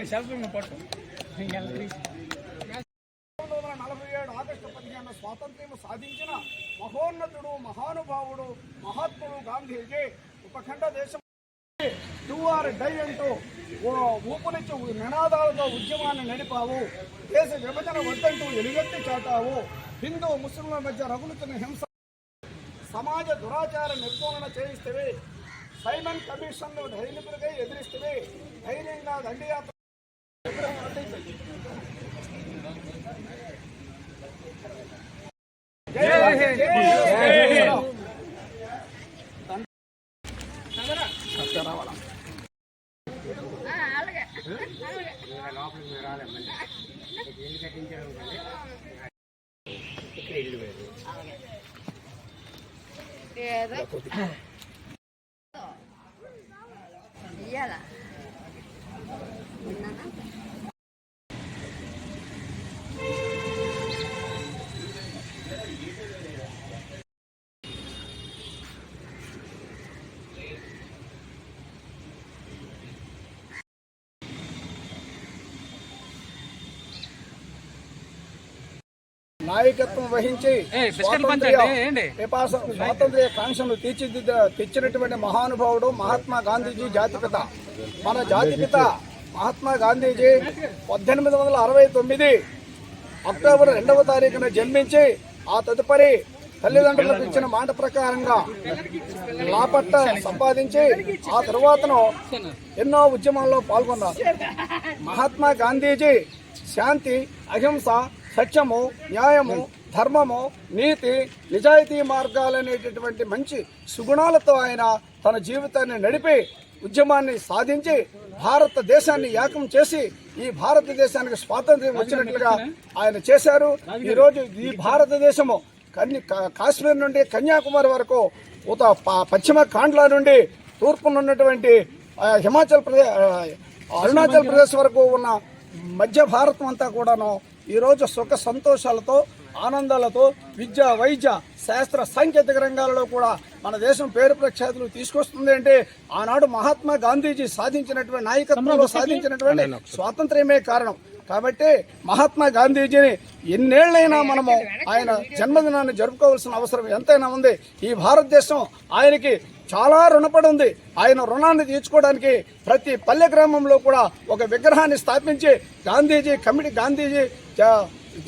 పంతొమ్మిది వందల నలభై ఏడు ఆగస్టు పదిహేను స్వాతంత్ర్యం సాధించిన మహోన్నతుడు మహానుభావుడు మహాత్ముడు గాంధీజీ ఉపఖండ దేశం. టూఆర్ డై అంటూ ఊపునిచ్చి నినాదాలతో ఉద్యమాన్ని నడిపావు. దేశ విభజన వద్దంటూ ఎలుగెత్తి చాటావు. హిందూ ముస్లింల మధ్య రగులుతున్న హింస. సమాజ దురాచార నిర్మూలన చేయిస్తే సైమన్ కమిషన్ ధైర్యపులుగా ఎదిరిస్తే ధైర్యంగా దండయాత్ర ఏదో నాయకత్వం వహించి స్వాతంత్ర్య కాంక్షను తీర్చిదిద్ద తెచ్చినటువంటి మహానుభావుడు మహాత్మా గాంధీజీ జాతిపిత మన జాతిపిత మహాత్మా గాంధీజీ పద్దెనిమిది వందల అరవై తొమ్మిది అక్టోబర్ రెండవ తారీఖున జన్మించి ఆ తదుపరి తల్లిదండ్రులకు ఇచ్చిన మాట ప్రకారంగా లాపట్ట సంపాదించి ఆ తరువాతను ఎన్నో ఉద్యమాల్లో పాల్గొన్నారు. మహాత్మా గాంధీజీ శాంతి అహింస సత్యము న్యాయము ధర్మము నీతి నిజాయితీ మార్గాలనేటటువంటి మంచి సుగుణాలతో ఆయన తన జీవితాన్ని నడిపి ఉద్యమాన్ని సాధించి భారతదేశాన్ని ఏకం చేసి ఈ భారతదేశానికి స్వాతంత్ర్యం వచ్చినట్లుగా ఆయన చేశారు. ఈ రోజు ఈ భారతదేశము కన్య కాశ్మీర్ నుండి కన్యాకుమారి వరకు ఉత పశ్చిమ కాండ్లా నుండి తూర్పున ఉన్నటువంటి హిమాచల్ ప్రదేశ్ అరుణాచల్ ప్రదేశ్ వరకు ఉన్న మధ్య భారతం అంతా కూడాను ఈరోజు సుఖ సంతోషాలతో ఆనందాలతో విద్య వైద్య శాస్త్ర సాంకేతిక రంగాలలో కూడా మన దేశం పేరు ప్రఖ్యాతులు తీసుకొస్తుంది అంటే ఆనాడు మహాత్మా గాంధీజీ సాధించినటువంటి నాయకత్వంలో సాధించినటువంటి స్వాతంత్ర్యమే కారణం. కాబట్టి మహాత్మా గాంధీజీని ఎన్నేళ్ళైనా మనము ఆయన జన్మదినాన్ని జరుపుకోవాల్సిన అవసరం ఎంతైనా ఉంది. ఈ భారతదేశం ఆయనకి చాలా రుణపడి ఉంది ఆయన రుణాన్ని తీర్చుకోవడానికి ప్రతి పల్లె గ్రామంలో కూడా ఒక విగ్రహాన్ని స్థాపించి గాంధీజీ కమిటీ గాంధీజీ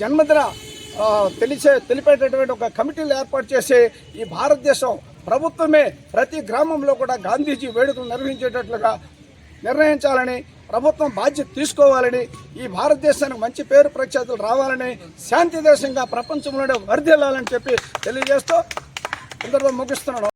జన్మదిన తెలిసే తెలిపేటటువంటి ఒక కమిటీలు ఏర్పాటు చేసి ఈ భారతదేశం ప్రభుత్వమే ప్రతి గ్రామంలో కూడా గాంధీజీ వేడుకలు నిర్వహించేటట్లుగా నిర్ణయించాలని ప్రభుత్వం బాధ్యత తీసుకోవాలని ఈ భారతదేశానికి మంచి పేరు ప్రఖ్యాతులు రావాలని శాంతి దేశంగా ప్రపంచంలోనే వర్ధిల్లాలని చెప్పి తెలియజేస్తూ ఇంతటితో ముగిస్తున్నాను.